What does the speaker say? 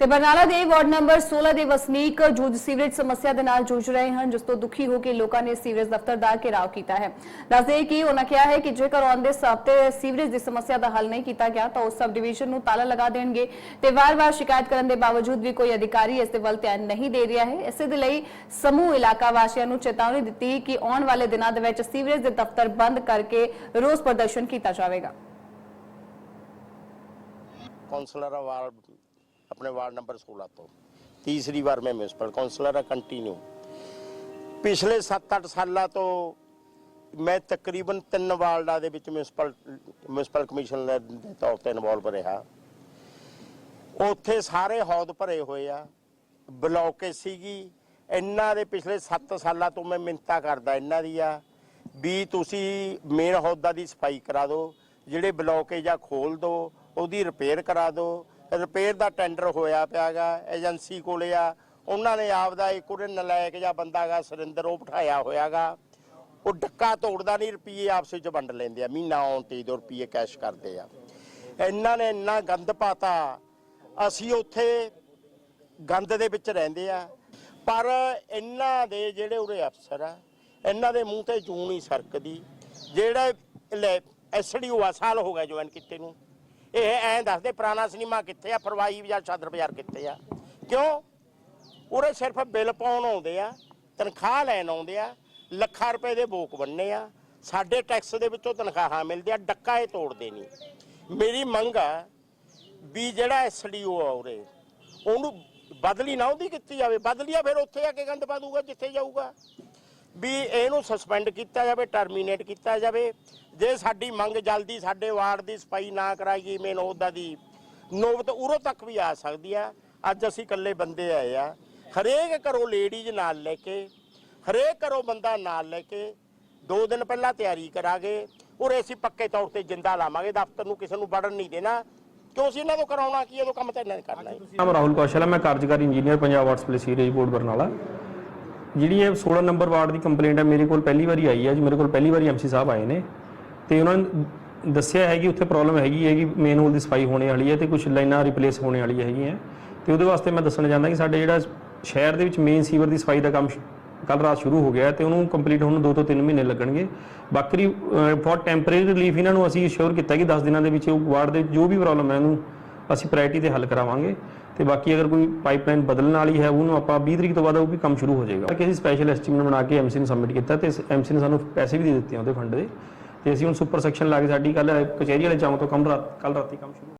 ਤੇ ਬਰਨਾਲਾ ਦੇ ward number 16 ਦੇ ਵਸਨੀਕ ਜੂਝ ਸੀਵਰੇਜ ਸਮੱਸਿਆ ਦੇ ਨਾਲ ਜੂਝ ਰਹੇ ਹਨ, ਜਿਸ ਤੋਂ ਦੁਖੀ ਹੋ ਕੇ ਲੋਕਾਂ ਨੇ ਸੀਵਰੇਜ ਦਫ਼ਤਰ ਦਾ ਘਿਰਾਓ ਕੀਤਾ ਹੈ। ਦੱਸਦੇ ਕਿ ਉਹਨਾਂ ਕਿਹਾ ਹੈ ਕਿ ਜੇਕਰ ਆਉਂਦੇ ਹਫ਼ਤੇ ਸੀਵਰੇਜ ਦੀ ਸਮੱਸਿਆ ਦਾ ਹੱਲ ਨਹੀਂ ਕੀਤਾ ਗਿਆ, ਤਾਂ ਉਸ ਸਬ ਡਿਵੀਜ਼ਨ ਨੂੰ ਤਾਲਾ ਲਗਾ ਦੇਣਗੇ ਤੇ ਵਾਰ-ਵਾਰ ਸ਼ਿਕਾਇਤ ਕਰਨ ਦੇ ਬਾਵਜੂਦ ਵੀ ਕੋਈ ਅਧਿਕਾਰੀ ਇਸ ਦੇ ਵੱਲ ਧਿਆਨ ਨਹੀਂ ਦੇ ਰਿਹਾ ਹੈ। ਇਸੇ ਦੇ ਲਈ ਸਮੂਹ ਇਲਾਕਾ ਵਾਸੀਆਂ ਨੂੰ ਚੇਤਾਵਨੀ ਦਿੱਤੀ ਕਿ ਆਉਣ ਵਾਲੇ ਦਿਨਾਂ ਦੇ ਵਿੱਚ ਸੀਵਰੇਜ ਦੇ ਦਫ਼ਤਰ ਬੰਦ ਕਰਕੇ ਰੋਸ ਪ੍ਰਦਰਸ਼ਨ ਕੀਤਾ ਜਾਵੇਗਾ। ਕਾਉਂਸਲਰ ਵਾਰਡ ਆਪਣੇ ਵਾਰਡ ਨੰਬਰ 16 ਤੋਂ। ਤੀਸਰੀ ਵਾਰ ਮੈਂ ਮਿਊਨਿਸਪਲ ਕਾਉਂਸਲਰ ਆ ਕੰਟੀਨਿਊ ਪਿਛਲੇ 7-8 ਸਾਲਾਂ ਤੋਂ ਮੈਂ ਤਕਰੀਬਨ ਤਿੰਨ ਵਾਰਡਾਂ ਦੇ ਵਿੱਚ ਮਿਊਨਿਸਪਲ ਮਿਊਨਿਸਪਲ ਕਮਿਸ਼ਨਰ ਦੇ ਤੌਰ ਤੇ ਇਨਵੋਲਵ ਰਿਹਾ। ਉੱਥੇ ਸਾਰੇ ਹੌਦ ਭਰੇ ਹੋਏ ਆ, ਬਲੌਕੇ ਸੀਗੀ। ਇਹਨਾਂ ਦੇ ਪਿਛਲੇ 7 ਸਾਲਾਂ ਤੋਂ ਮੈਂ ਮਿੰਤਾ ਕਰਦਾ ਇਹਨਾਂ ਦੀ ਆ, ਵੀ ਤੁਸੀਂ ਮੇਨ ਹੌਦਾ ਦੀ ਸਫ਼ਾਈ ਕਰਾ ਦਿਓ, ਜਿਹੜੇ ਬਲੌਕੇ ਜਾਂ ਖੋਲ ਦਿਓ, ਉਹਦੀ ਰਿਪੇਅਰ ਕਰਾ ਦਿਓ ਰਿਪੇਅਰ ਦਾ ਟੈਂਡਰ ਹੋਇਆ ਪਿਆਗਾ ਏਜੰਸੀ ਕੋਲੇ ਆ। ਉਹਨਾਂ ਨੇ ਆਪ ਦਾ ਇੱਕ ਉਹਨੇ ਨਲਾਇਕ ਜਾਂ ਬੰਦਾਗਾ ਸੁਰਿੰਦਰ, ਉਹ ਬਿਠਾਇਆ ਹੋਇਆਗਾ। ਉਹ ਡੱਕਾ ਤੋੜਦਾ ਨਹੀਂ, ਰੁਪਈਏ ਆਪਸ ਵਿੱਚ ਵੰਡ ਲੈਂਦੇ ਆ। ਮਹੀਨਾ ਆਉਣ ਤੇ ਦੋ ਰੁਪਈਏ ਕੈਸ਼ ਕਰਦੇ ਆ। ਇਹਨਾਂ ਨੇ ਇੰਨਾ ਗੰਦ ਪਾਤਾ, ਅਸੀਂ ਉੱਥੇ ਗੰਦ ਦੇ ਵਿੱਚ ਰਹਿੰਦੇ ਆ। ਪਰ ਇਹਨਾਂ ਦੇ ਜਿਹੜੇ ਉਰੇ ਅਫਸਰ ਆ, ਇਹਨਾਂ ਦੇ ਮੂੰਹ ਤੇ ਜੂਨ ਹੀ ਸਰਕਦੀ। ਜਿਹੜਾ ਐਸਡੀਓ ਆ, ਸਾਲ ਹੋ ਗਿਆ ਜੁਆਇਨ ਕੀਤੇ ਨੂੰ। ਇਹ ਐਂ ਦੱਸਦੇ, ਪੁਰਾਣਾ ਸਿਨੇਮਾ ਕਿੱਥੇ ਆ? ਫਰਵਾਈ ਬਾਜ਼ਾਰ ਛਾਦਰ ਬਾਜ਼ਾਰ ਕਿੱਥੇ ਆ? ਕਿਉਂ? ਉਰੇ ਸਿਰਫ ਬਿੱਲ ਪਾਉਣ ਆਉਂਦੇ ਆ, ਤਨਖਾਹ ਲੈਣ ਆਉਂਦੇ ਆ, ਲੱਖਾਂ ਰੁਪਏ ਦੇ ਬੋਕ ਬੰਨੇ ਆ। ਸਾਡੇ ਟੈਕਸ ਦੇ ਵਿੱਚੋਂ ਤਨਖਾਹਾਂ ਮਿਲਦੇ ਆ ਡੱਕਾ ਇਹ ਤੋੜਦੇ ਨਹੀਂ। ਮੇਰੀ ਮੰਗ ਆ ਵੀ ਜਿਹੜਾ ਐਸਡੀਓ ਆ ਉਰੇ, ਉਹਨੂੰ ਬਦਲੀ ਨਾ ਉਹਦੀ ਕੀਤੀ ਜਾਵੇ। ਬਦਲੀ ਆ ਫਿਰ ਉੱਥੇ ਆ ਕੇ ਗੰਦ ਪਾ ਦੂਗਾ ਜਿੱਥੇ ਜਾਊਗਾ। ਵੀ ਇਹਨੂੰ ਸਸਪੈਂਡ ਕੀਤਾ ਜਾਵੇ ਟਰਮੀਨੇਟ ਕੀਤਾ ਜਾਵੇ। ਜੇ ਸਾਡੀ ਮੰਗ ਜਲਦੀ ਸਾਡੇ ਵਾਰਡ ਦੀ ਸਫ਼ਾਈ ਨਾ ਕਰਾਈ ਗਈ ਮੇਨ ਉਹਦਾ ਦੀ ਨੋਬਤ ਉਰੋਂ ਤੱਕ ਵੀ ਆ ਸਕਦੀ ਆ। ਅੱਜ ਅਸੀਂ ਇਕੱਲੇ ਬੰਦੇ ਆਏ ਆ। ਹਰੇਕ ਘਰੋਂ ਲੇਡੀਜ਼ ਨਾਲ ਲੈ ਕੇ ਹਰੇਕ ਘਰੋਂ ਬੰਦਾ ਨਾਲ ਲੈ ਕੇ ਦੋ ਦਿਨ ਪਹਿਲਾਂ ਤਿਆਰੀ ਕਰਾਂਗੇ। ਔਰ ਅਸੀਂ ਪੱਕੇ ਤੌਰ ਤੇ ਜਿੰਦਾ ਲਾਵਾਂਗੇ। ਦਫ਼ਤਰ ਨੂੰ ਕਿਸੇ ਨੂੰ ਵੜਨ ਨਹੀਂ ਦੇਣਾ। ਕਿਉਂ ਅਸੀਂ ਇਹਨਾਂ ਤੋਂ ਕਰਾਉਣਾ ਕੀ? ਇਹਦੋਂ ਕੰਮ ਤਾਂ ਇਹਨਾਂ ਨੇ ਕਰਨਾ ਹੈ। ਨਾਮ ਰਾਹੁਲ ਕੌਸ਼ਲ ਹੈ ਮੈਂ ਕਾਰਜਕਾਰੀ engineer Punjab water supply sewerage board Barnala. ਜਿਹੜੀ ਇਹ 16 ਨੰਬਰ ਵਾਰਡ ਦੀ ਕੰਪਲੇਂਟ ਹੈ ਮੇਰੇ ਕੋਲ ਪਹਿਲੀ ਵਾਰੀ ਆਈ ਹੈ ਜੀ, ਮੇਰੇ ਕੋਲ ਪਹਿਲੀ ਵਾਰੀ ਐਮਸੀ ਸਾਹਿਬ ਆਏ ਨੇ। ਤੇ ਉਹਨਾਂ ਨੇ ਦੱਸਿਆ ਹੈ ਕਿ ਉੱਥੇ ਪ੍ਰੋਬਲਮ ਹੈਗੀ ਹੈ ਕਿ ਮੇਨ ਹੋਲ ਦੀ ਸਫ਼ਾਈ ਹੋਣੇ ਵਾਲੀ ਹੈ ਤੇ ਕੁਝ ਲਾਈਨਾਂ ਰਿਪਲੇਸ ਹੋਣੇ ਵਾਲੀ ਹੈਗੀਆਂ। ਤੇ ਉਹਦੇ ਵਾਸਤੇ ਮੈਂ ਦੱਸਣਾ ਚਾਹੁੰਦਾ ਕਿ ਸਾਡੇ ਜਿਹੜਾ ਸ਼ਹਿਰ ਦੇ ਵਿੱਚ ਮੇਨ ਸੀਵਰ ਦੀ ਸਫ਼ਾਈ ਦਾ ਕੰਮ ਕੱਲ ਰਾਤ ਸ਼ੁਰੂ ਹੋ ਗਿਆ ਹੈ ਤੇ ਉਹਨੂੰ ਕੰਪਲੀਟ ਹੋਣ ਨੂੰ 2 ਤੋਂ 3 ਮਹੀਨੇ ਲੱਗਣਗੇ। ਬਾਕੀ ਫॉर ਟੈਂਪਰੇਰੀ ਰਿਲੀਫ ਇਹਨਾਂ ਨੂੰ ਅਸੀਂ ਅਸ਼ੋਰ ਕੀਤਾ ਕਿ 10 ਦਿਨਾਂ ਦੇ ਵਿੱਚ ਉਹ ਵਾਰਡ ਦੇ ਜੋ ਵੀ ਪ੍ਰੋਬਲਮ ਹੈ ਉਹਨੂੰ ਅਸੀਂ ਪ੍ਰਾਇੋਰਟੀ ਤੇ ਹੱਲ ਕਰਾਵਾਂਗੇ ਤੇ ਬਾਕੀ ਅਗਰ ਕੋਈ ਪਾਈਪਲਾਈਨ ਬਦਲਣ ਵਾਲੀ ਹੈ, ਉਹਨੂੰ ਆਪਾਂ 20 ਤਰੀਕ ਤੋਂ ਬਾਅਦ ਉਹ ਵੀ ਕੰਮ ਸ਼ੁਰੂ ਹੋ ਜਾਏਗਾ। ਕਿ ਅਸੀਂ ਸਪੈਸ਼ਲ ਐਸਟੀਮੇਟ ਬਣਾ ਕੇ ਐਮਸੀ ਨੂੰ ਸਬਮਿਟ ਕੀਤਾ ਤੇ ਐਮਸੀ ਨੇ ਸਾਨੂੰ ਪੈਸੇ ਵੀ ਦੇ ਦਿੱਤੇ ਉਹਦੇ ਫੰਡ ਦੇ। ਤੇ ਅਸੀਂ ਹੁਣ ਸੁਪਰ ਸੈਕਸ਼ਨ ਲਾ ਕੇ ਸਾਡੀ ਕੱਲ ਕਚਹਿਰੀ ਵਾਲੇ ਚੌਂਕ ਤੋਂ ਕੰਮ ਰਾਤ ਕੱਲ ਰਾਤੀ ਕੰਮ ਸ਼ੁਰੂ